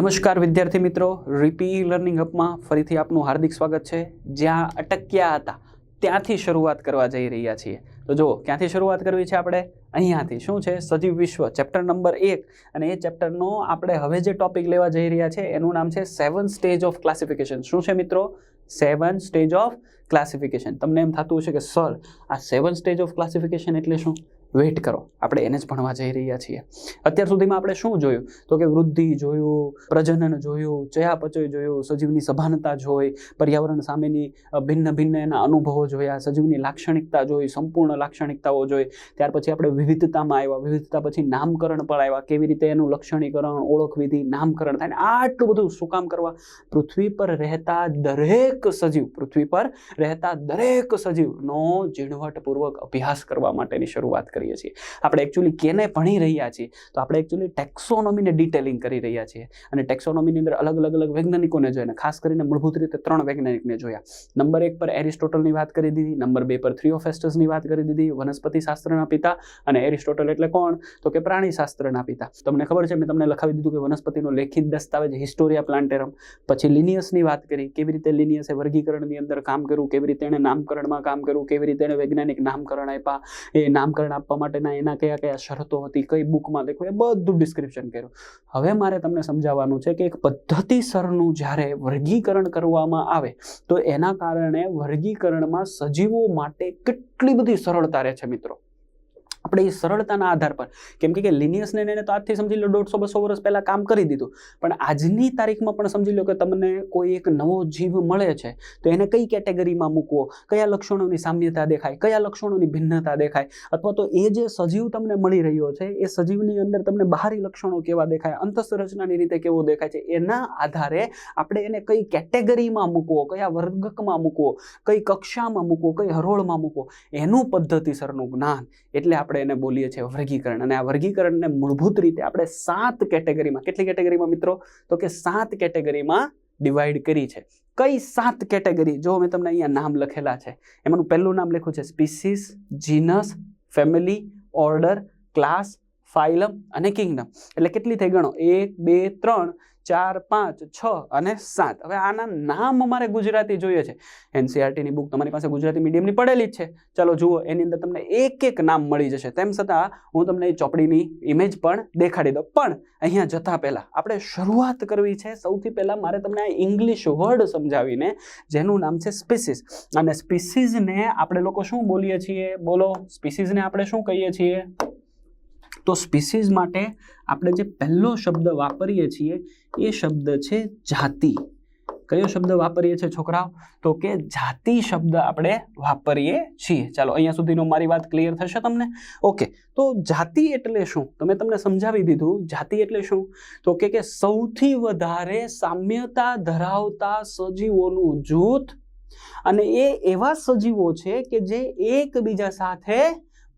નમસ્કાર વિદ્યાર્થી મિત્રો, રીપી લર્નિંગ હબમાં ફરીથી આપનું હાર્દિક સ્વાગત છે. જ્યાં અટક્યા હતા, ત્યાંથી શરૂઆત કરવા જઈ રહ્યા છીએ. તો જુઓ, ક્યાંથી શરૂઆત કરવી છે આપણે? અહીંયાથી. શું છે? સજીવ વિશ્વ, ચેપ્ટર નંબર એક. અને એ ચેપ્ટરનો આપણે હવે જે ટોપિક લેવા જઈ રહ્યા છે, એનું નામ છે સેવન સ્ટેજ ઓફ ક્લાસિફિકેશન. શું છે મિત્રો? Seven stage of classification. તમને એમ થતું હશે કે, સર, આ સેવન સ્ટેજ ઓફ ક્લાસિફિકેશન એટલે શું? વેઇટ કરો. આપણે એને જ ભણવા જઈ રહ્યા છીએ. અત્યાર સુધીમાં આપણે શું જોયું? તો કે વૃદ્ધિ જોયું, પ્રજનન જોયું, ચયાપચય જોયું, સજીવની સભાનતા જોઈ, પર્યાવરણ સામેની ભિન્ન ભિન્ન એના અનુભવો જોયા, સજીવની લાક્ષણિકતા જોઈ, સંપૂર્ણ લાક્ષણિકતાઓ જોઈ. ત્યાર પછી આપણે વિવિધતામાં આવ્યા. વિવિધતા પછી નામકરણ પર આવ્યા. કેવી રીતે એનું લક્ષણીકરણ, ઓળખ વિધિ, નામકરણ થાય આટલું બધું શું કામ કરવા? પૃથ્વી પર રહેતા દરેક સજીવ, પૃથ્વી પર રહેતા દરેક સજીવનો ઝીણવટપૂર્વક અભ્યાસ કરવા માટેની શરૂઆત કરીએ છીએ. આપણે એકચ્યુઅલી કેને ભણી રહ્યા છીએ? તો આપણે એકચ્યુઅલી ટેક્સોનોમીને ડિટેલિંગ કરી રહ્યા છીએ. અને ટેક્સોનોમીની અંદર અલગ અલગ અલગ વૈજ્ઞાનિકોને જોઈને ખાસ કરીને મૂળભૂત રીતે ત્રણ વૈજ્ઞાનિકને જોયા. નંબર એક પર એરિસ્ટોટલની વાત કરી દીધી, નંબર બે પર થ્રીઓફેસ્ટસની વાત કરી દીધી, વનસ્પતિ શાસ્ત્રના પિતા અને એરિસ્ટોટલ એટલે કોણ? તો કે પ્રાણી શાસ્ત્રના પિતા. તમને ખબર છે, મેં તમને લખાવી દીધું કે વનસ્પતિનો લેખિત દસ્તાવેજ હિસ્ટોરિયા પ્લાન્ટેરમ પછી લિનિયસની વાત કરી, કેવી રીતે લિનિયસે વર્ગીકરણની અંદર કામ કર્યું, કેવી રીતે એણે નામકરણમાં કામ કર્યું, કેવી રીતે એણે વૈજ્ઞાનિક નામકરણ આપ્યા, એ નામકરણ આપવા માટેના એના કયા કયા શરતો હતી, કઈ બુકમાં લખ્યું, એ બધું ડિસ્ક્રિપ્શન કર્યું. હવે મારે તમને સમજાવવાનું છે કે એક પદ્ધતિસરનું જ્યારે વર્ગીકરણ કરવામાં આવે, તો એના કારણે વર્ગીકરણમાં સજીવો માટે કેટલી બધી સરળતા રહે છે મિત્રો? આપણે એ સરળતાના આધાર પર. કેમ કે લિનિયસને એને તો આજથી સમજી લો દોઢસો બસો વર્ષ પહેલાં કામ કરી દીધું. પણ આજની તારીખમાં પણ સમજી લો કે તમને કોઈ એક નવો જીવ મળે છે, તો એને કઈ કેટેગરીમાં મૂકવો? કયા લક્ષણોની સામ્યતા દેખાય? કયા લક્ષણોની ભિન્નતા દેખાય? અથવા તો એ જે સજીવ તમને મળી રહ્યો છે, એ સજીવની અંદર તમને બહારી લક્ષણો કેવા દેખાય? અંતસ્રચનાની રીતે કેવો દેખાય છે? એના આધારે આપણે એને કઈ કેટેગરીમાં મૂકવો? કયા વર્ગકમાં મૂકવો? કઈ કક્ષામાં મૂકવો? કઈ હરોળમાં મૂકવો? એનું પદ્ધતિસરનું જ્ઞાન. એટલે આપણે એને બોલીએ છીએ વર્ગીકરણ. અને આ વર્ગીકરણને મૂળભૂત રીતે આપણે સાત કેટેગરીમાં, કેટલી કેટેગરીમાં મિત્રો? તો કે સાત કેટેગરીમાં ડિવાઈડ કરી છે. કઈ સાત કેટેગરી? જો મેં તમને અહીંયા નામ લખેલા છે, એમાંનું પહેલું નામ લખ્યું છે species genus family order class phylum અને કિંગડમ એટલે કેટલી થઈ ગણો? એક, બે, ત્રણ. ચાર, પાંચ, છ અને સાત. હવે આના નામ અમારે ગુજરાતી જોઈએ છે. એનસીઆરટીની બુક તમારી પાસે ગુજરાતી મીડિયમની પડેલી જ છે. ચાલો જુઓ, એની અંદર તમને એક એક નામ મળી જશે. તેમ છતાં, હું તમને એ ચોપડીની ઇમેજ પણ દેખાડી દઉં. પણ અહીંયા જતા પહેલાં, આપણે શરૂઆત કરવી છે. સૌથી પહેલાં મારે તમને આ ઇંગ્લિશ વર્ડ સમજાવીને, જેનું નામ છે સ્પીસીસ અને સ્પીસીસને આપણે લોકો શું બોલીએ છીએ? બોલો સ્પીસીસને આપણે શું કહીએ છીએ? તો સ્પીસીઝ માટે આપણે જે પહેલો શબ્દ વાપરીએ છીએ, એ શબ્દ છે જાતિ. કયો શબ્દ વાપરીએ છીએ છોકરાઓ? તો કે જાતિ શબ્દ આપણે વાપરીએ છીએ. ચાલો, અહીંયા સુધીનો મારી વાત ક્લિયર થશે તમને? ઓકે તો જાતિ એટલે શું? તમે તમને સમજાવી દીધું, જાતિ એટલે શું? તો કે કે સૌથી વધારે સામ્યતા ધરાવતા સજીવોનું જૂથ, અને એ એવા સજીવો છે કે જે એકબીજા સાથે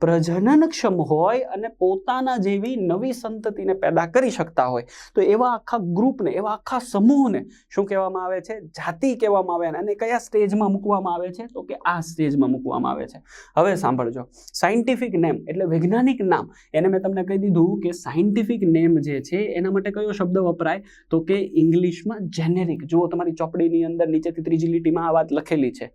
પ્રજનનક્ષમ હોય અને પોતાના જેવી નવી સંતતિને પેદા કરી શકતા હોય. તો એવા આખા ગ્રુપને, એવા આખા સમૂહને શું કહેવામાં આવે છે? જાતિ કહેવામાં આવે અને કયા સ્ટેજમાં મૂકવામાં આવે છે? તો કે આ સ્ટેજમાં મૂકવામાં આવે છે. હવે સાંભળજો. સાયન્ટિફિક નેમ એટલે વૈજ્ઞાનિક નામ. એને મેં તમને કહી દીધું કે સાયન્ટિફિક નેમ જે છે, એના માટે કયો શબ્દ વપરાય? તો કે ઇંગ્લિશમાં જેનેરિક જુઓ તમારી ચોપડીની અંદર નીચેથી ત્રીજી લીટીમાં આ વાત લખેલી છે.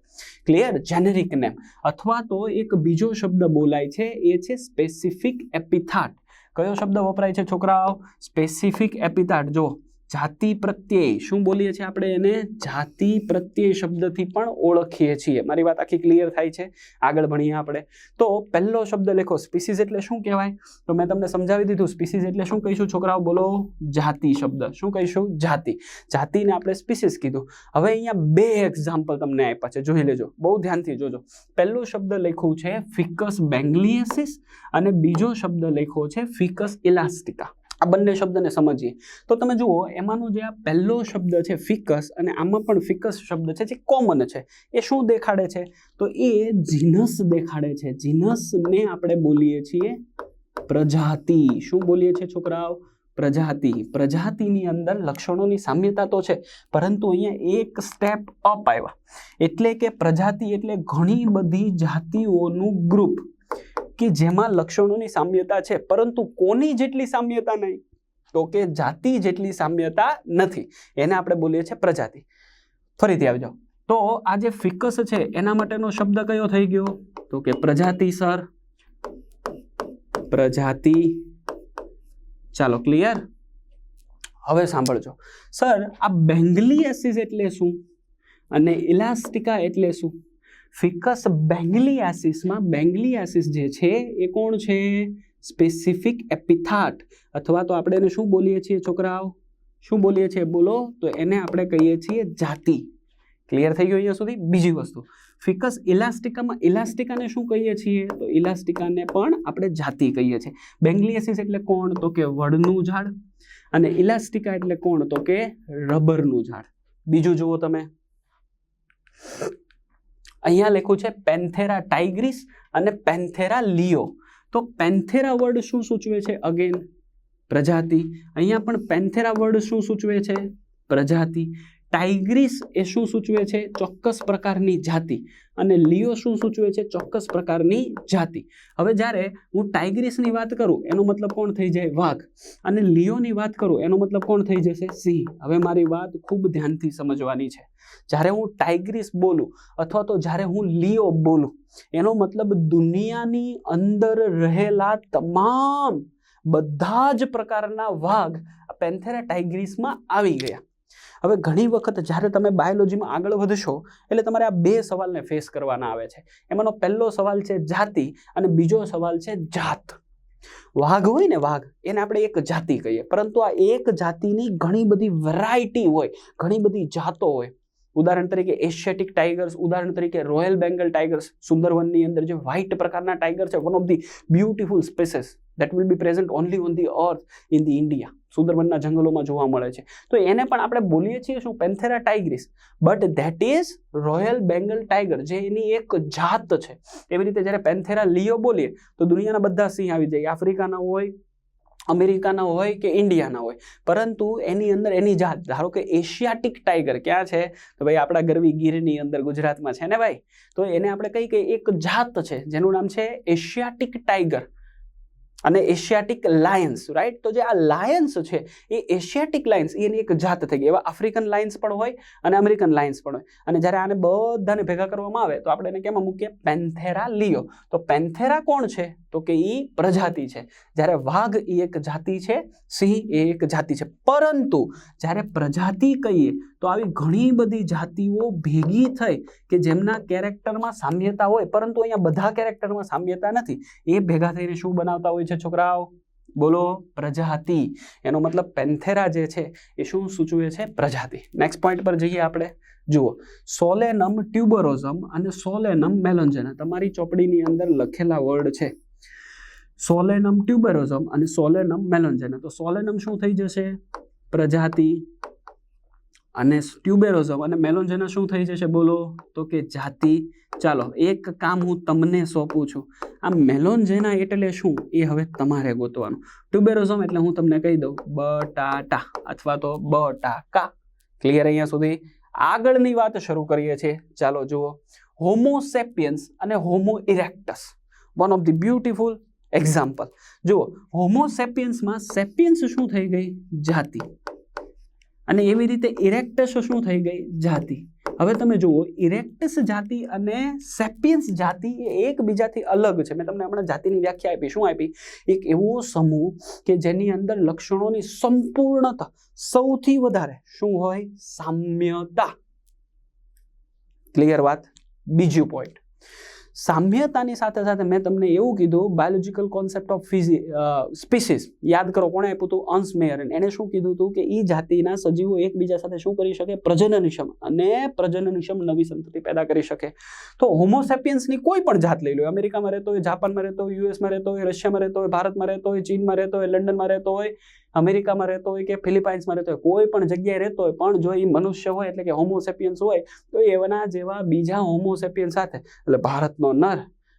ક્લિયર જેનેરિક નેમ અથવા તો એક બીજો શબ્દ બોલાય છે એ છે સ્પેસિફિક એપિથાટ કયો શબ્દ વપરાય છે છોકરાઓ? સ્પેસિફિક એપિથાટ જો જાતિ પ્રત્યય. શું બોલીએ છીએ આપણે એને? જાતિ પ્રત્યય શબ્દથી પણ ઓળખીએ છીએ. મારી વાત આખી ક્લિયર થાય છે. આગળ ભણીએ આપણે. તો પહેલો શબ્દ લખો સ્પીસીસ એટલે શું કહેવાય? તો મેં તમને સમજાવી દીધું સ્પીસીસ એટલે શું કહીશું છોકરાઓ? બોલો, જાતિ શબ્દ. શું કહીશું? જાતિ. જાતિને આપણે સ્પીસીસ કીધું. હવે અહીંયા બે એક્ઝામ્પલ તમને આપ્યા છે. જોઈ લેજો. બહુ ધ્યાનથી જોજો. પહેલો શબ્દ લખ્યું છે ફિકસ બેંગ્લિયસિસ અને બીજો શબ્દ લખ્યો છે ફિકસ ઇલાસ્ટિકા આ બંને શબ્દને સમજીએ. તો તમે જુઓ, એમાંનો જે આ પહેલો શબ્દ છે ફિકસ અને આમાં પણ ફિકસ શબ્દ છે જે કોમન છે. એ શું દેખાડે છે? તો એ જીનસ દેખાડે છે. જીનસને આપણે બોલીએ છીએ પ્રજાતિ. શું બોલીએ છીએ છોકરાઓ? પ્રજાતિ. પ્રજાતિની અંદર લક્ષણોની સામ્યતા તો છે, પરંતુ અહીંયા એક સ્ટેપ અપ આવ્યા. એટલે કે પ્રજાતિ એટલે ઘણી બધી જાતિઓનું ગ્રુપ કે જેમાં લક્ષણોની સામ્યતા છે, પરંતુ કોની જેટલી સામ્યતા નહીં, તો કે જાતિ જેટલી સામ્યતા નથી. એને આપણે બોલીએ છીએ પ્રજાતિ. ફરીથી આવી જાઓ તો આ જે ફિકસ છે, એના માટેનો શબ્દ કયો થઈ ગયો? તો કે પ્રજાતિ, સર. પ્રજાતિ. ચાલો, ક્લિયર? હવે સાંભળજો. સર, આ બેંગલિયાસિસ એટલે શું? અને ઇલાસ્ટિકા એટલે શું? ફિકસ બેંગલિયાસિસમાં બેંગલિયાસિસ જે છે એ કોણ છે? Specific epithet. અથવા તો આપણે એને શું બોલીએ છીએ છોકરાઓ? શું બોલીએ છીએ? બોલો. તો એને આપણે કહીએ છીએ જાતિ. ક્લિયર થઈ ગયું અહીંયા સુધી? બીજી વસ્તુ. ફિકસ ઇલાસ્ટિકામાં, ઇલાસ્ટિકાને શું કહીએ છીએ? તો ઇલાસ્ટિકાને પણ આપણે જાતિ કહીએ છીએ. બેંગ્લિયાસિસ એટલે કોણ? તો કે વડનું ઝાડ. અને ઇલાસ્ટિકા એટલે કોણ? તો કે રબરનું ઝાડ. બીજું જુઓ તમે. અહીંયા લખ્યું છે પેન્થેરા ટાઇગ્રીસ અને પેન્થેરા લિયો. તો પેન્થેરા વર્ડ શું સૂચવે છે અગેન? પ્રજાતિ. અહીંયા પણ પેન્થેરા વર્ડ શું સૂચવે છે? પ્રજાતિ. ટાઇગ્રીસ એ શું સૂચવે છે? ચોક્કસ પ્રકારની જાતિ. અને લિયો શું સૂચવે છે? ચોક્કસ પ્રકારની જાતિ. હવે જ્યારે હું ટાઇગ્રીસની વાત કરું, એનો મતલબ કોણ થઈ જાય? વાઘ. અને લિયોની વાત કરું, એનો મતલબ કોણ થઈ જશે? સિંહ. હવે મારી વાત ખૂબ ધ્યાનથી સમજવાની છે. જ્યારે હું ટાઇગ્રીસ બોલું, અથવા તો જ્યારે હું લિયો બોલું, એનો મતલબ દુનિયાની અંદર રહેલા તમામ બધા જ પ્રકારના વાઘ પેન્થેરા ટાઇગ્રીસમાં આવી ગયા. હવે ઘણી વખત જ્યારે તમે બાયોલોજીમાં આગળ વધશો, એટલે તમારે આ બે સવાલને ફેસ કરવાના આવે છે. એમાંનો પહેલો સવાલ છે જાતિ અને બીજો સવાલ છે જાત. વાઘ હોય ને વાઘ, એને આપણે એક જાતિ કહીએ. પરંતુ આ એક જાતિની ઘણી બધી વેરાયટી હોય, ઘણી બધી જાતો હોય. ઉદાહરણ તરીકે એશિયાટિક ટાઈગર્સ ઉદાહરણ તરીકે રોયલ બેંગલ ટાઈગર્સ સુંદરવનની અંદર જે વ્હાઇટ પ્રકારના ટાઈગર છે one of the beautiful species that will be present only on the earth in the India સુંદરવનના જંગલોમાં જોવા મળે છે. તો એને પણ આપણે બોલીએ છીએ શું? Panthera tigris but that is royal Bengal tiger જે એની એક જાત છે. એવી રીતે જ્યારે પેન્થેરા લિયો બોલીએ, તો દુનિયાના બધા સિંહ આવી જાય. આફ્રિકાના હોય, અમેરિકાના હોય કે ઇન્ડિયાના હોય. પરંતુ એની અંદર એની જાત, ધારો કે એશિયાટિક ટાઈગર, ક્યાં છે? તો ભાઈ આપણા ગરવી ગીરની અંદર ગુજરાતમાં છે ને ભાઈ? તો એને આપણે કઈ કઈ એક જાત છે, જેનું નામ છે એશિયાટિક ટાઈગર. અને એશિયાટિક લાયન્સ રાઈટ તો જે આ લાયન્સ છે, એ એશિયાટિક લાયન્સ એની એક જાત થઈ ગઈ. એવા આફ્રિકન લાયન્સ પણ હોય અને અમેરિકન લાયન્સ પણ હોય. અને જ્યારે આને બધાને ભેગા કરવામાં આવે, તો આપણે એને કેમાં મૂકીએ? પેન્થેરા લિયો. તો પેન્થેરા કોણ છે? તો કે એ પ્રજાતિ છે. જ્યારે વાઘ એ એક જાતિ છે, સિંહ એ એક જાતિ છે. પરંતુ જ્યારે પ્રજાતિ કહીએ, તો આવી ઘણી બધી જાતિઓ ભેગી થઈ કે જેમના કેરેક્ટરમાં સામ્યતા હોય, પરંતુ અહીંયા બધા કેરેક્ટરમાં સામ્યતા નથી. એ ભેગા થઈને શું બનાવતા હોય છે છોકરાઓ? બોલો, પ્રજાતિ. એનો મતલબ પેન્થેરા જે છે, એ શું સૂચવે છે? પ્રજાતિ. નેક્સ્ટ પોઈન્ટ પર જઈએ આપણે. જુઓ. સોલેનમ ટ્યુબરોઝમ અને સોલેનમ મેલોન્જેના તમારી ચોપડીની અંદર લખેલા વર્ડ છે. સોલેનમ ટ્યુબેરોઝમ અને સોલેનમ મેલોન્જેના તો સોલેનમ શું થઈ જશે? પ્રજાતિ. અને ટ્યુબેરોઝમ અને મેલોન્જેના શું થઈ જશે બોલો? તો કે જાતિ. ચાલો, એક કામ હું તમને સોંપું છું. આ મેલોન્જેના એટલે શું? એ હવે તમારે ગોતવાનું. ટ્યુબેરોઝમ એટલે હું તમને કહી દઉં, બટાટા અથવા તો બટાકા. ક્લિયર અહીંયા સુધી? આગળની વાત શરૂ કરીએ છીએ. ચાલો, જુઓ. હોમોસેપિયન્સ અને homo erectus one of the beautiful example જુઓ હોમોસેપિયન્સમાં સેપિયન્સ શું થઈ ગઈ? જાતિ. અને એવી રીતે ઇરેક્ટસ શું થઈ ગઈ? જાતિ. હવે તમે જુઓ ઇરેક્ટસ જાતિ અને સેપિયન્સ જાતિ એ એકબીજાથી અલગ છે. મેં તમને હમણાં જાતિની વ્યાખ્યા આપી. શું આપી? એક એવો સમૂહ કે જેની અંદર લક્ષણોની સંપૂર્ણતા સૌથી વધારે શું હોય? સામ્યતા. ક્લિયર વાત? બીજું પોઈન્ટ સામ્યતાની સાથે સાથે મેં તમને એવું કીધું બાયોલોજીકલ કોન્સેપ્ટ ઓફ ફિઝી સ્પીસીસ યાદ કરો, કોણે આપ્યું હતું? અંશ મેયરન એણે શું કીધું હતું કે એ જાતિના સજીવો એકબીજા સાથે શું કરી શકે? પ્રજનનક્ષમ અને પ્રજનનક્ષમ નવી સંતતિ પેદા કરી શકે. તો હોમોસેપિયન્સની કોઈ પણ જાત લઈ લો. અમેરિકામાં રહેતો હોય, જાપાનમાં રહેતો હોય યુએસમાં રહેતો હોય, રશિયામાં રહેતો હોય, ભારતમાં રહેતો હોય, ચીનમાં રહેતો હોય, લંડનમાં રહેતો હોય અમેરિકામાં રહેતો હોય કે ફિલિપાઇન્સમાં રહેતો હોય, કોઈ પણ જગ્યાએ રહેતો હોય, પણ જો એ મનુષ્ય હોય એટલે કે હોમોસેપિયન્સ હોય, તો એના જેવા બીજા હોમોસેપિયન સાથે, એટલે ભારતનો નર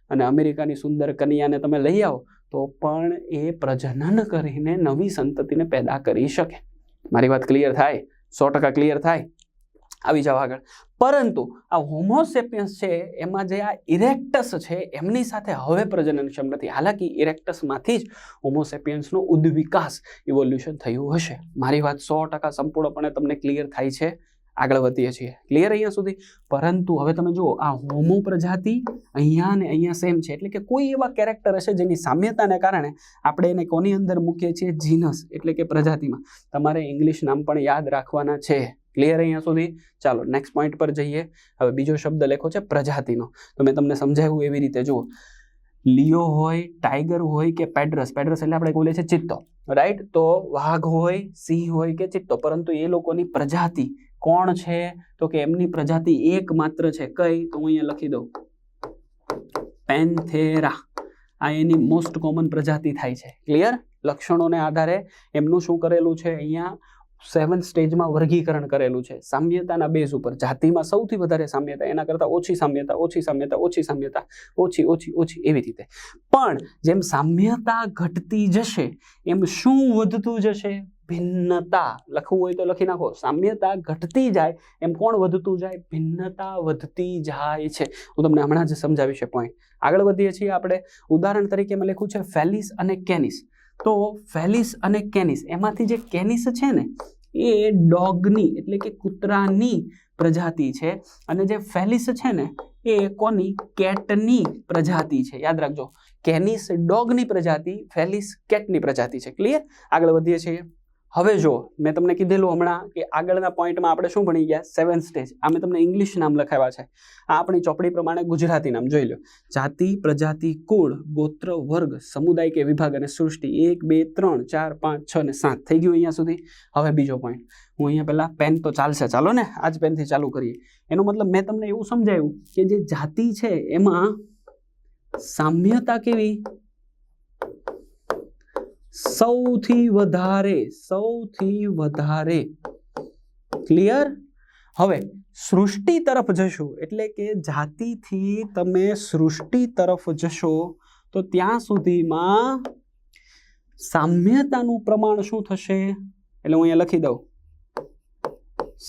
અને અમેરિકાની સુંદર કન્યાને તમે લઈ આવો, તો પણ એ પ્રજનન કરીને નવી સંતતિને પેદા કરી શકે. મારી વાત ક્લિયર થાય? સો ટકા ક્લિયર થાય? આવી જાવ આગળ. પરંતુ આ હોમોસેપિયન્સ છે, એમાં જે આ ઇરેક્ટસ છે, એમની સાથે હવે પ્રજનનક્ષમ નથી. હાલાકી ઇરેક્ટસમાંથી જ હોમોસેપિયન્સનો ઉદ્વિકાસ ઇવોલ્યુશન થયું હશે. મારી વાત સો ટકા સંપૂર્ણપણે તમને ક્લિયર થાય છે. આગળ વધીએ છીએ. ક્લિયર અહીંયા સુધી? પરંતુ હવે તમે જુઓ, આ હોમો પ્રજાતિ અહીંયા ને અહીંયા સેમ છે. એટલે કે કોઈ એવા કેરેક્ટર હશે જેની સામ્યતાને કારણે આપણે એને કોની અંદર મૂકીએ છીએ? જીનસ એટલે કે પ્રજાતિમાં. તમારે ઇંગ્લિશ નામ પણ યાદ રાખવાના છે. ક્લિયર અહીંયા સુધી? ચાલો નેક્સ્ટ પોઈન્ટ પર જઈએ. હવે બીજો શબ્દ લેખો છે પ્રજાતિનો. તો મેં તમને સમજાવ્યું એવી રીતે, જુઓ. લિયો હોય, ટાઈગર હોય કે પેડ્રસ? પેડ્રસ એટલે આપણે બોલીએ છીએ ચિત્તો. રાઈટ તો વાઘ હોય, સિંહ હોય કે ચિત્તો. પરંતુ એ લોકોની પ્રજાતિ કોણ છે? તો કે એમની પ્રજાતિ એક માત્ર છે. કઈ? તો હું અહીંયા લખી દઉં. પેન્થેરા. આ એની મોસ્ટ કોમન પ્રજાતિ થાય છે. ક્લિયર લક્ષણોને આધારે એમનું શું કરેલું છે? અહીંયા સેવન સ્ટેજમાં વર્ગીકરણ કરેલું છે. સામ્યતાના બેઝ ઉપર. જાતિમાં સૌથી વધારે સામ્યતા, એના કરતાં ઓછી સામ્યતા ઓછી સામ્યતા ઓછી સામ્યતા, ઓછી ઓછી ઓછી એવી રીતે. પણ જેમ સામ્યતા ઘટતી જશે, એમ શું વધતું જશે? ભિન્નતા લખવું હોય તો લખી નાખો. સામ્યતા ઘટતી જાય એમ કોણ વધતું જાય? ભિન્નતા વધતી જાય છે. હું તમને હમણાં જ સમજાવીશ પોઈન્ટ આગળ વધીએ છીએ આપણે. ઉદાહરણ તરીકે મેં લખ્યું છે ફેલિસ અને કેનિસ. તો ફેલિસ અને કેનિસ, એમાંથી જે કેનિસ છે ને, એ ડોગની એટલે કે કૂતરાની પ્રજાતિ છે. અને જે ફેલિસ છે ને, એ કોની? કેટની પ્રજાતિ છે. યાદ રાખજો. કેનિસ ડોગની પ્રજાતિ, ફેલિસ કેટની પ્રજાતિ છે. ક્લિયર? આગળ વધીએ છીએ. હવે જો મેં તમને કીધેલું હમણાં કે આગળના પોઈન્ટમાં આપણે શું ભણી ગયા? સેવન સ્ટેજ આ મેં તમને ઇંગ્લિશ નામ લખાવ્યા છે. આ આપણી ચોપડી પ્રમાણે ગુજરાતી નામ. જોઈ લો. જાતિ, પ્રજાતિ, કુળ, ગોત્ર, વર્ગ, સમુદાય કે વિભાગ અને સૃષ્ટિ. એક, બે, ત્રણ, ચાર, પાંચ, છ ને સાત થઈ ગયું અહીંયા સુધી. હવે બીજો પોઈન્ટ હું અહીંયા પહેલાં પેન તો ચાલશે. ચાલો ને આ જ પેનથી ચાલુ કરીએ. એનો મતલબ મેં તમને એવું સમજાવ્યું કે જે જાતિ છે, એમાં સામ્યતા કેવી? સૌથી વધારે સૌથી વધારે. ક્લિયર હવે, સૃષ્ટિ તરફ જશું, એટલે કે જાતિથી તમે સૃષ્ટિ તરફ જશો, તો ત્યાં સુધીમાં સામ્યતાનું પ્રમાણ શું થશે? એટલે હું અહીંયા લખી દઉં.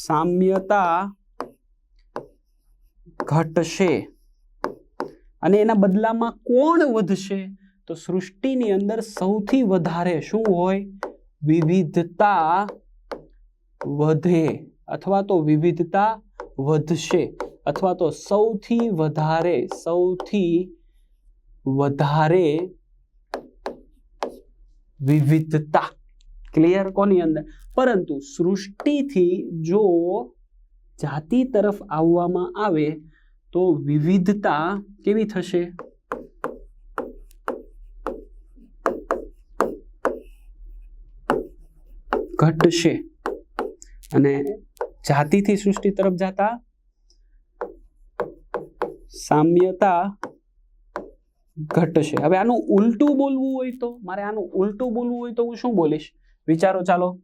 સામ્યતા ઘટશે. અને એના બદલામાં કોણ વધશે? તો સૃષ્ટિની અંદર સૌથી વધારે શું હોય? વિવિધતા વધે અથવા તો વિવિધતા વધશે અથવા તો સૌથી વધારે સૌથી વધારે વિવિધતા. ક્લિયર કોની અંદર? પરંતુ સૃષ્ટિથી જો જાતિ તરફ આવવામાં આવે તો વિવિધતા કેવી થશે? ઘટશે. અને જાતિથી સૃષ્ટિ તરફ જતા સામ્યતા ઘટશે. હવે આનું ઉલટું બોલવું હોય તો, મારે આનું ઉલટું બોલવું હોય તો હું શું બોલીશ? વિચારો, ચાલો.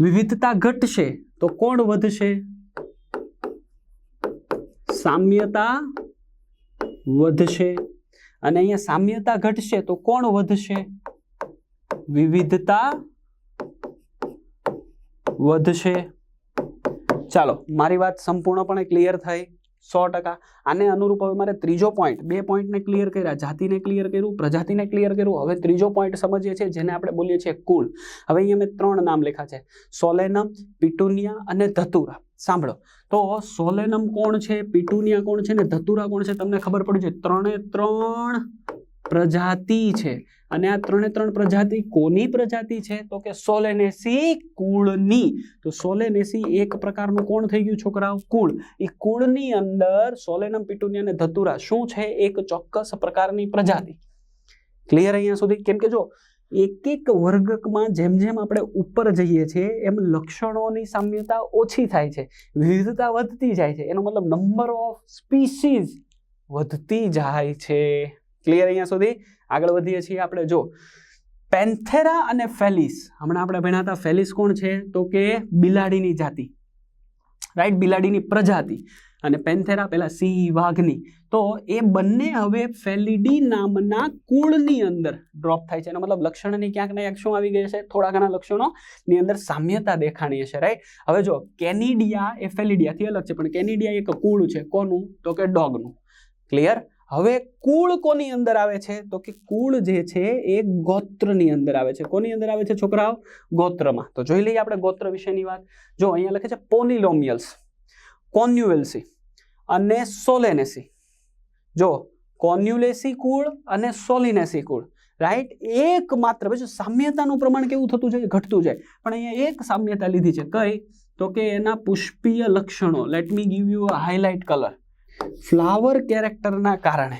વિવિધતા ઘટશે તો કોણ વધશે? સામ્યતા વધશે. અને અહીંયા સામ્યતા ઘટશે તો કોણ વધશે? વિવિધતા વધશે? ચાલો, મારી વાત સંપૂર્ણપણે ક્લિયર થઈ. સો ટકા. આને અનુરૂપ હવે મારે ત્રીજો પોઈન્ટ બે પોઈન્ટને ક્લિયર કર્યા, જાતિને ક્લિયર કર્યું, પ્રજાતિને ક્લિયર કર્યું. હવે ત્રીજો પોઈન્ટ સમજીએ છીએ, જેને આપણે બોલીએ છીએ કુળ હવે અહીંયા મેં ત્રણ નામ લખ્યા છે. સોલેનમ, પિટુનિયા અને ધતુરા. સાંભળો. તો સોલેનમ કોણ છે? પિટુનિયા કોણ છે ને ધતુરા કોણ છે? તમને ખબર પડી છે ત્રણે ત્રણ પ્રજાતિ છે. અને આ ત્રણે ત્રણ પ્રજાતિ કોની પ્રજાતિ છે? તો કે સોલેનેસી કુળની. તો સોલેનેસી એક પ્રકારનું કોણ થઈ ગયું છોકરાઓ? કુળ. એ કુળની અંદર સોલેનમ, પિટુનિયા અને ધતુરા શું છે? એક ચોક્કસ પ્રકારની પ્રજાતિ. ક્લિયર અહીંયા સુધી? કેમ કે જો એક એક વર્ગમાં જેમ જેમ આપણે ઉપર જઈએ છીએ, એમ લક્ષણોની સામ્યતા ઓછી થાય છે. વિવિધતા વધતી જાય છે. એનો મતલબ નંબર ઓફ સ્પીસીઝ વધતી જાય છે. ક્લિયર અહીંયા સુધી? આગળ વધીએ છીએ આપણે. જો, પેન્થેરા અને ફેલિસ. હમણાં આપણે ભણ્યા હતા, ફેલિસ કોણ છે? તો કે બિલાડીની જાતિ. રાઈટ બિલાડીની પ્રજાતિ. અને પેન્થેરા પેલા સિંહ વાઘની. તો એ બંને હવે ફેલિડી નામના કુળની અંદર ડ્રોપ થાય છે. એનો મતલબ લક્ષણની ક્યાંક ને ક્યાંક શું આવી ગઈ છે થોડા ઘણા લક્ષણોની અંદર સામ્યતા દેખાણી છે રાઈટ હવે જો, કેનિડિયા એ ફેલિડિયાથી અલગ છે. પણ કેનિડિયા એક કુળ છે. કોનું? તો કે ડોગનું. ક્લિયર હવે કુળ કોની અંદર આવે છે? તો કે કુળ જે છે એ ગોત્રની અંદર આવે છે. કોની અંદર આવે છે છોકરાઓ? ગોત્રમાં. તો જોઈ લઈએ આપણે ગોત્ર વિશેની વાત. જો અહીંયા લખે છે પોનિલોમિયલ્સ કોન્યુવેલ્સી અને સોલેનેસી. જો કોન્યુલેસી કુળ અને સોલિનેસી કુળ. રાઈટ? એક માત્ર પછી સામ્યતાનું પ્રમાણ કેવું થતું જાય? ઘટતું જાય. પણ અહીંયા એક સામ્યતા લીધી છે. કઈ? તો કે એના પુષ્પીય લક્ષણો. Let me give you a highlight colour flower કેરેક્ટરના કારણે.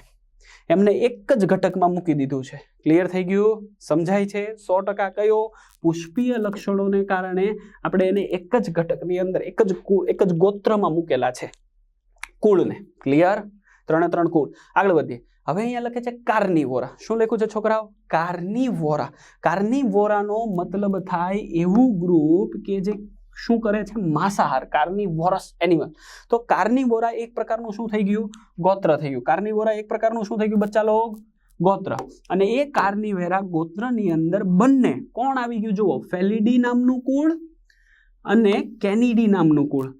એમને એક જ ઘટકમાં મૂકી દીધું છે. ક્લિયર થઈ ગયું? સમજાય છે? સો ટકા કયો? પુષ્પીય લક્ષણોને કારણે આપણે એને એક જ ઘટકની અંદર, એક જ એક જ ગોત્રમાં મૂકેલા છે. કુળને. ક્લિયર ત્રણે ત્રણ કુળ. આગળ વધીએ. હવે અહીંયા લખે છે કાર્નિવોરા. શું લખ્યું છે છોકરાઓ? કાર્નિવોરા. કાર્નિવોરાનો મતલબ થાય એવું ગ્રુપ કે જે શું કરે છે? માંસાહાર, કાર્નિવોરસ એનિમલ તો કાર્નિવોરા એક પ્રકારનું શું થઈ ગયું? ગોત્ર થઈ ગયું. કાર્નિવોરા એક પ્રકારનું શું થઈ ગયું બચ્ચા લોગ? ગોત્ર. અને એ કાર્નિવેરા ગોત્રની અંદર બંને કોણ આવી ગયું? જુઓ, ફેલિડી નામનું કુળ અને કેનિડી નામનું કુળ.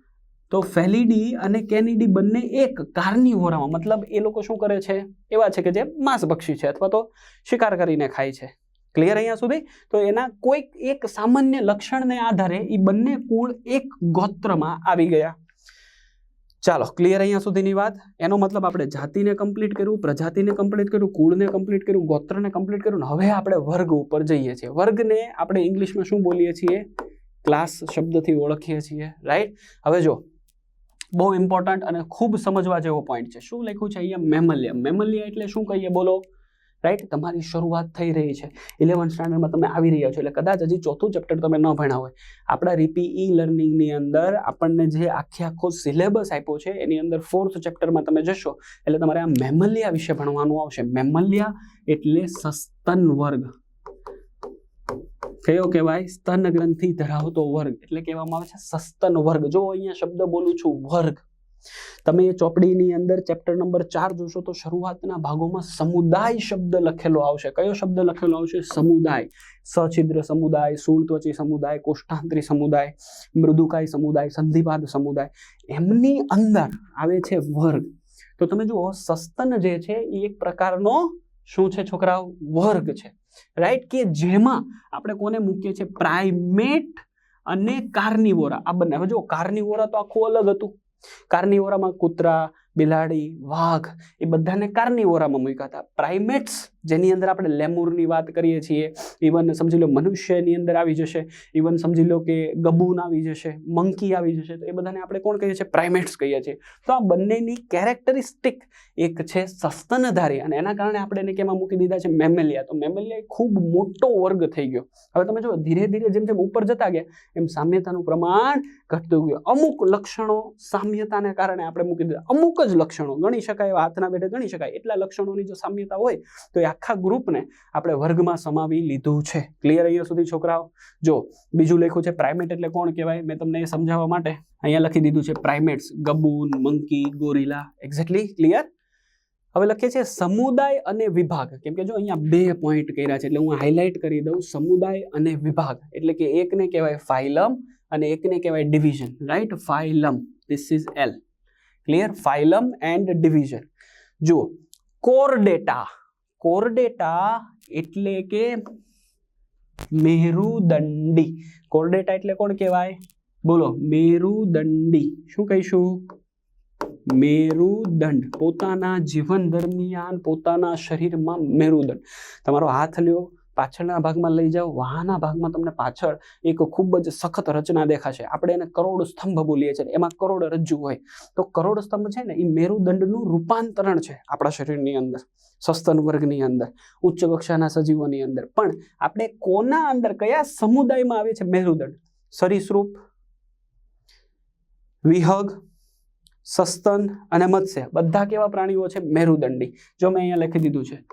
તો ફેલિડી અને કેનિડી બંને એક કાર્નિવોરામાં. મતલબ એ લોકો શું કરે છે? એવા છે કે જે માંસભક્ષી છે અથવા તો શિકાર કરીને ખાય છે. ક્લિયર અહીંયા સુધી? તો એના કોઈક એક સામાન્ય લક્ષણને આધારે એ બંને કુળ એક ગોત્રમાં આવી ગયા. ચાલો ક્લિયર અહીંયા સુધીની વાત. એનો મતલબ આપણે જાતિને કમ્પ્લીટ કર્યું પ્રજાતિને કમ્પ્લીટ કર્યું કુળને કમ્પ્લીટ કર્યું ગોત્રને કમ્પ્લીટ કર્યું હવે આપણે વર્ગ ઉપર જઈએ છીએ. વર્ગને આપણે ઇંગ્લિશમાં શું બોલીએ છીએ? ક્લાસ શબ્દથી ઓળખીએ છીએ રાઈટ હવે જો બહુ ઇમ્પોર્ટન્ટ અને ખૂબ સમજવા જેવો પોઈન્ટ છે. શું લખ્યું છે અહીંયા? મેમલિયા. મેમલિયા એટલે શું કહીએ? બોલો. રાઈટ તમારી શરૂઆત થઈ રહી છે. ઇલેવન સ્ટાન્ડર્ડમાં તમે આવી રહ્યા છો. એટલે કદાચ હજી ચોથું ચેપ્ટર તમે ન ભણ્યા હોય. આપણા રીપી ઈ લર્નિંગની અંદર આપણને જે આખે આખો સિલેબસ આપ્યો છે, એની અંદર ફોર્થ ચેપ્ટરમાં તમે જશો, એટલે તમારે આ મેમલિયા વિશે ભણવાનું આવશે. મેમલિયા એટલે સસ્તન વર્ગ. કયો કહેવાય? સ્તન ગ્રંથિ ધરાવતો વર્ગ. એટલે કહેવામાં આવે છે સસ્તન વર્ગ. જો અહીંયા શબ્દ બોલું છું, વર્ગ. તમે એ ચોપડીની અંદર ચેપ્ટર નંબર ચાર જોશો તો શરૂઆતના ભાગોમાં સમુદાય શબ્દ લખેલો આવશે. કયો શબ્દ લખેલો આવશે? સમુદાય. સછિદ્ર સમુદાય સૂળત્વચી સમુદાય, કોષ્ટાંત્રી સમુદાય, મૃદુકાય સમુદાય સંધિપાદ સમુદાય. એમની અંદર આવે છે વર્ગ. તો તમે જુઓ, સસ્તન જે છે એ એક પ્રકારનો શું છે છોકરાઓ? વર્ગ છે. રાઈટ કે જેમાં આપણે કોને મૂકીએ છીએ? પ્રાઇમેટ અને કાર્નિવોરા આ બંને. હવે જો કાર્નિવોરા તો આખું અલગ હતું. કાર્નિવોરામાં કૂતરા બિલાડી વાઘ એ બધાને કાર્નિવોરામાં મૂક્યા હતા. પ્રાઇમેટ્સ જેની અંદર આપણે લેમુરની વાત કરીએ છીએ ઇવન સમજી લો મનુષ્યની અંદર આવી જશે ઇવન સમજી લો કે ગબૂન આવી જશે, મંકી આવી જશે, તો એ બધાને આપણે કોણ કહીએ છીએ? પ્રાઇમેટ્સ કહીએ છીએ. તો આ બંનેની કેરેક્ટરિસ્ટિક એક છે સસ્તનધારી, અને એના કારણે આપણે એને કેમાં મૂકી દીધા છે? મેમેલિયા. તો મેમેલિયા ખૂબ મોટો વર્ગ થઈ ગયો. હવે તમે જો ધીરે ધીરે જેમ જેમ ઉપર જતા ગયા, એમ સામ્યતાનું પ્રમાણ ઘટતું ગયું. અમુક લક્ષણો સામ્યતાને કારણે આપણે મૂકી દીધા. અમુક જ લક્ષણો. ગણી શકાય એવા હાથના બેઠે ગણી શકાય. એટલા લક્ષણોની જો સામ્યતા હોય, તો એ આખા ગ્રુપને આપણે વર્ગમાં સમાવી લીધું છે. ક્લિયર અહીંયા સુધી છોકરાઓ? જો, બીજું લખ્યું છે પ્રાઇમેટ એટલે કોણ કહેવાય? મેં તમને એ સમજાવવા માટે અહીંયા લખી દીધું છે primates gibbon monkey gorilla exactly clear હવે લખીએ છીએ સમુદાય અને વિભાગ. કેમ કે જો અહીંયા બે પોઈન્ટ કર્યા છે, એટલે હું હાઇલાઇટ કરી દઉં. સમુદાય અને વિભાગ. એટલે કે એકને કહેવાય ફાઇલમ અને એકને કહેવાય division right phylum this is all clear phylum and division જુઓ કોરડેટા કોરડેટા એટલે કે મેરુદંડી કોરડેટા એટલે કોણ કહેવાય? બોલો મેરુદંડી શું કહીશું? મેરુદંડ પોતાના જીવન દરમિયાન, પોતાના શરીરમાં મેરુદંડ તમારો હાથ લ્યો. પાછળના ભાગમાં લઈ જાઓ. વાહના ભાગમાં તમને પાછળ એક ખૂબ જ સખત રચના દેખાશે. આપણે એને કરોડ સ્તંભ બોલીએ છીએ એમાં કરોડ રજ્જુ હોય. તો કરોડ સ્તંભ છે ને, એ મેરુદંડનું રૂપાંતરણ છે આપણા શરીરની અંદર, સસ્તન વર્ગની અંદર, ઉચ્ચ કક્ષાના સજીવોની અંદર. પણ આપણે કોના અંદર, કયા સમુદાયમાં આવે છે મેરુદંડ? સરીસૃપ, વિહગ, સસ્તન અને મત્સ્ય. બધા કેવા પ્રાણીઓ છે? મેરુદંડી. જો મેં અહીંયા લખી દીધું છે.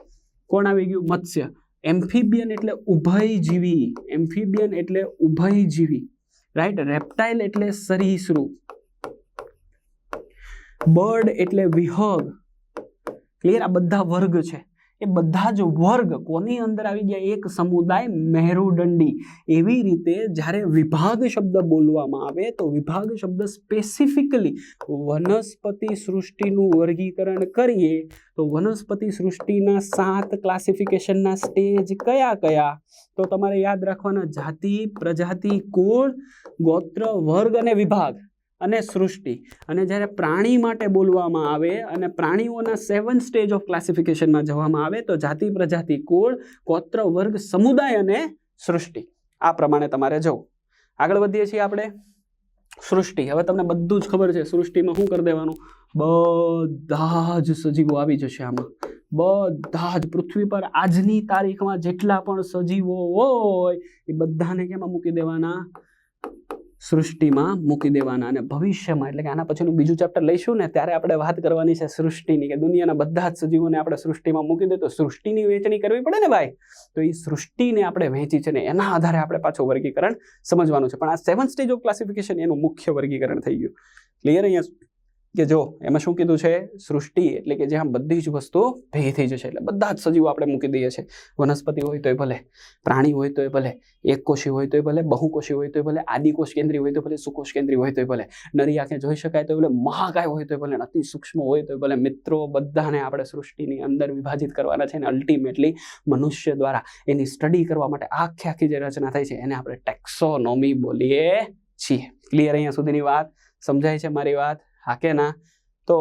કોણ આવી ગયું? મત્સ્ય. એમ્ફિબિયન એટલે ઉભયજીવી, એમ્ફિબિયન એટલે ઉભયજીવી રાઈટ રેપ્ટાઇલ એટલે સરીસૃપ. બર્ડ એટલે વિહગ. ક્લિયર આ બધા વર્ગ છે. એ બધા જ વર્ગ કોની અંદર આવી ગયા? એક સમુદાય મેરુદંડી એવી રીતે જ્યારે વિભાગ શબ્દ બોલવામાં આવે તો વિભાગ શબ્દ સ્પેસિફિકલી વનસ્પતિ સૃષ્ટિનું વર્ગીકરણ કરીએ તો વનસ્પતિ સૃષ્ટિના સાત ક્લાસિફિકેશનના સ્ટેજ કયા કયા? તો તમારે યાદ રાખવાના જાતિ, પ્રજાતિ, કુળ, ગોત્ર, વર્ગ અને વિભાગ. અને સૃષ્ટિ. અને જ્યારે પ્રાણી માટે બોલવામાં આવે અને પ્રાણીઓના સેવન સ્ટેજ ઓફ ક્લાસિફિકેશનમાં જવામાં આવે તો જાતિ, પ્રજાતિ, કુળ, ગોત્ર, વર્ગ, સમુદાય અને સૃષ્ટિ. આ પ્રમાણે તમારે જવું. આગળ વધીએ છીએ આપણે. સૃષ્ટિ. હવે તમને બધું જ ખબર છે. સૃષ્ટિમાં શું કરી દેવાનું? બધા જ સજીવો આવી જશે આમાં. બધા જ. પૃથ્વી પર આજની તારીખમાં જેટલા પણ સજીવો હોય, એ બધાને કેમાં મૂકી દેવાના? સૃષ્ટિમાં મૂકી દેવાના અને ભવિષ્યમાં, એટલે કે આના પછીનું બીજું ચેપ્ટર લઈશું ને, ત્યારે આપણે વાત કરવાની છે સૃષ્ટિની, કે દુનિયાના બધા જ સજીવોને આપણે સૃષ્ટિમાં મૂકી દે, તો સૃષ્ટિની વહેંચણી કરવી પડે ને ભાઈ? તો એ સૃષ્ટિને આપણે વહેંચી છે ને, એના આધારે આપણે પાછું વર્ગીકરણ સમજવાનું છે. પણ આ સેવન સ્ટેજ ઓફ ક્લાસિફિકેશન એનું મુખ્ય વર્ગીકરણ થઈ ગયું. ક્લિયર અહીંયા? કે જો એમાં શું કીધું છે? સૃષ્ટિ એટલે કે જ્યાં બધી જ વસ્તુ ભેગી થઈ જશે. એટલે બધા જ સજીવો આપણે મૂકી દઈએ છીએ. વનસ્પતિ હોય તોય ભલે, પ્રાણી હોય તોય ભલે એકકોષી હોય તોય ભલે બહુકોષી હોય તોય ભલે, આદિકોષ કેન્દ્રી હોય તો ભલે, સુકોષ કેન્દ્રી હોય તોય ભલે, નરી આંખે જોઈ શકાય તો ભલે, મહાકાય હોય તોય ભલે અતિ સૂક્ષ્મ હોય તોય ભલે, મિત્રો બધાને આપણે સૃષ્ટિની અંદર વિભાજિત કરવાના છે અને અલ્ટિમેટલી મનુષ્ય દ્વારા એની સ્ટડી કરવા માટે આખી આખી જે રચના થઈ છે, એને આપણે ટેક્સોનોમી બોલીએ છીએ. ક્લિયર અહીંયા સુધીની વાત? સમજાય છે મારી વાત? હા કે ના? તો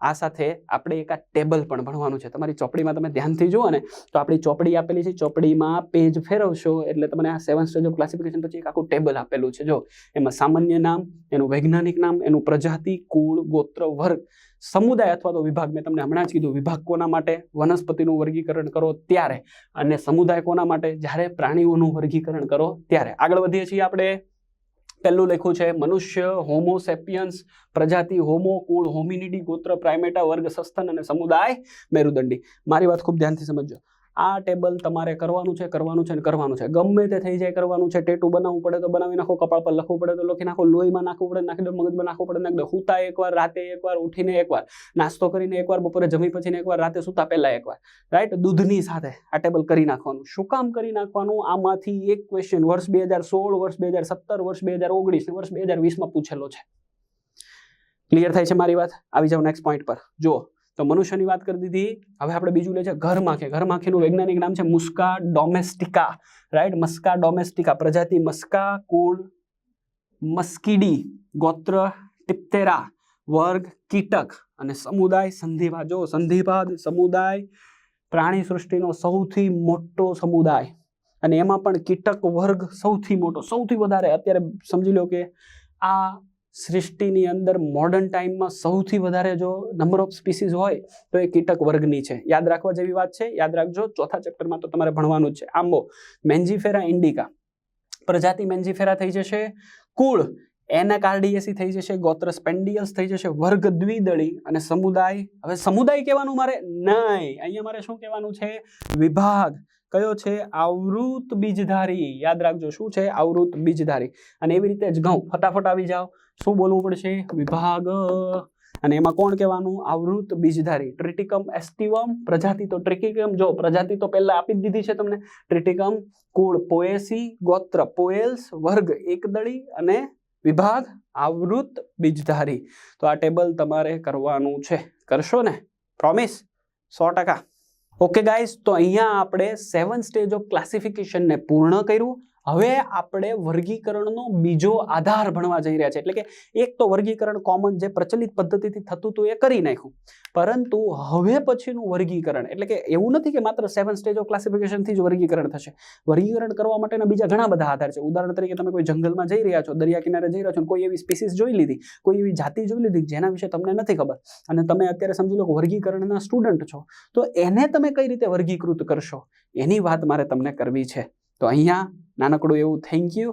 આ સાથે આપણે એક આ ટેબલ પણ ભણવાનું છે. તમારી ચોપડીમાં તમે ધ્યાનથી જુઓ ને, તો આપણી ચોપડી આપેલી છે. ચોપડીમાં પેજ ફેરવશો એટલે તમને આ સેવન સ્ટેજ ઓફ ક્લાસિફિકેશન પછી એક આખું ટેબલ આપેલું છે. જો, એમાં સામાન્ય નામ, એનું વૈજ્ઞાનિક નામ, એનું પ્રજાતિ, કુળ, ગોત્ર, વર્ગ, સમુદાય અથવા તો વિભાગ. મેં તમને હમણાં જ કીધું, વિભાગ કોના માટે? વનસ્પતિનું વર્ગીકરણ કરો ત્યારે. અને સમુદાય કોના માટે? જ્યારે પ્રાણીઓનું વર્ગીકરણ કરો ત્યારે. આગળ વધીએ છીએ આપણે. પહેલું લખ્યું છે, મનુષ્ય હોમો સેપિયન્સ પ્રજાતિ હોમો કુળ હોમિનિડી ગોત્ર પ્રાઇમેટા વર્ગ, સસ્તન અને સમુદાય મેરુદંડી. મારી વાત ખૂબ ધ્યાનથી સમજજો. આ ટેબલ તમારે કરવાનું છે કરવાનું છે ને કરવાનું છે. ગમે તે થઈ જાય કરવાનું છે. ટેટુ બનાવવું પડે તો બનાવી નાખો, કપાળ પર લખવું પડે તો લખી નાખો, લોહીમાં નાખવું પડે, નાખી દો, મગજમાં નાખવું પડે, નાખી દો. સૂતા એકવાર, રાતે એકવાર, ઉઠીને એકવાર, નાસ્તો કરીને એકવાર, બપોરે જમી પછી એકવાર, રાતે સૂતા પહેલા એકવાર. રાઈટ દૂધની સાથે આ ટેબલ કરી નાખવાનું. શું કામ કરી નાખવાનું? આમાંથી એક ક્વેશ્ચન વર્ષ બે હજાર સોળ, વર્ષ બે હજાર સત્તર, વર્ષ બે હજાર ઓગણીસ વર્ષ બે હજાર વીસમાં પૂછેલો છે. ક્લિયર થાય છે મારી વાત? આવી જાઓ નેક્સ્ટ પોઈન્ટ પર. જુઓ. તો મનુષ્યની વાત કરી દીધી. હવે આપણે બીજું લે છે ઘરમાખી ઘરમાખીનું વૈજ્ઞાનિક નામ છે મુસ્કા ડોમેસ્ટિકા. રાઈટ મસ્કા ડોમેસ્ટિકા. પ્રજાતિ મસ્કા, કુળ, મસ્કીડી, ગોત્ર, ટિપ્તેરા, વર્ગ, કીટક અને સમુદાય સંધિવાદ જો સંધિવાદ સમુદાય પ્રાણી સૃષ્ટિનો સૌથી મોટો સમુદાય અને એમાં પણ કીટક વર્ગ સૌથી મોટો. સૌથી વધારે. અત્યારે સમજી લો કે આ સૃષ્ટિની અંદર મોડર્ન ટાઈમમાં સૌથી વધારે જો નંબર ઓફ સ્પીસીસ હોય, તો એ કીટક વર્ગની છે. યાદ રાખવા જેવી વાત છે? યાદ રાખજો, ચોથા ચેપ્ટરમાં તો તમારે ભણવાનું જ છે. આંબો મેન્જીફેરા ઇન્ડિકા. પ્રજાતિ મેન્જીફેરા થઈ જશે. કુળ. એનાકાર્ડિયસી થઈ જશે, ગોત્ર સ્પેન્ડિયલ્સ થઈ જશે, વર્ગ દ્વિદળી અને સમુદાય. હવે સમુદાય કહેવાનું મારે નહીં. અહીંયા મારે શું કહેવાનું છે? વિભાગ. કયો છે? આવૃત બીજધારી. યાદ રાખજો શું છે? આવૃત બીજધારી. અને એવી રીતે જ ઘઉં. ફટાફટ આવી જાઓ. શું બોલવું પડશે? વિભાગ. અને એમાં કોણ કહેવાનું? આવૃત બીજધારી. ટ્રિટિકમ એસ્ટિવમ. પ્રજાતિ તો ટ્રિટિકમ જો પ્રજાતિ તો પહેલા આપી દીધી છે તમને. ટ્રિટિકમ કુળ, પોએસી, ગોત્ર, પોએલ્સ, વર્ગ, એકદળી અને વિભાગ, આવૃત બીજધારી. તો આ ટેબલ તમારે કરવાનું છે. કરશો ને? પ્રોમિસ સો ટકા. ઓકે ગાઈઝ તો અહીંયા આપણે સેવન સ્ટેજ ઓફ ક્લાસિફિકેશનને પૂર્ણ કર્યું. હવે આપણે વર્ગીકરણનો બીજો આધાર ભણવા જઈ રહ્યા છે એટલે કે એક તો વર્ગીકરણ કોમન જે પ્રચલિત પદ્ધતિથી થતું હતું એ કરી નાખ્યું. પરંતુ હવે પછીનું વર્ગીકરણ, એટલે કે એવું નથી કે માત્ર સેવન સ્ટેજ ઓફ ક્લાસિફિકેશનથી જ વર્ગીકરણ થશે. વર્ગીકરણ કરવા માટેના બીજા ઘણા બધા આધાર છે. ઉદાહરણ તરીકે તમે કોઈ જંગલમાં જઈ રહ્યા છો, દરિયા કિનારે જઈ રહ્યા છો, કોઈ એવી સ્પીસીસ જોઈ લીધી, કોઈ એવી જાતિ જોઈ લીધી, જેના વિશે તમને નથી ખબર. અને તમે અત્યારે સમજી લો કે વર્ગીકરણના સ્ટુડન્ટ છો, તો એને તમે કઈ રીતે વર્ગીકૃત કરશો? એની વાત મારે તમને કરવી છે. તો અહીંયા નાનકડું એવું થેન્ક યુ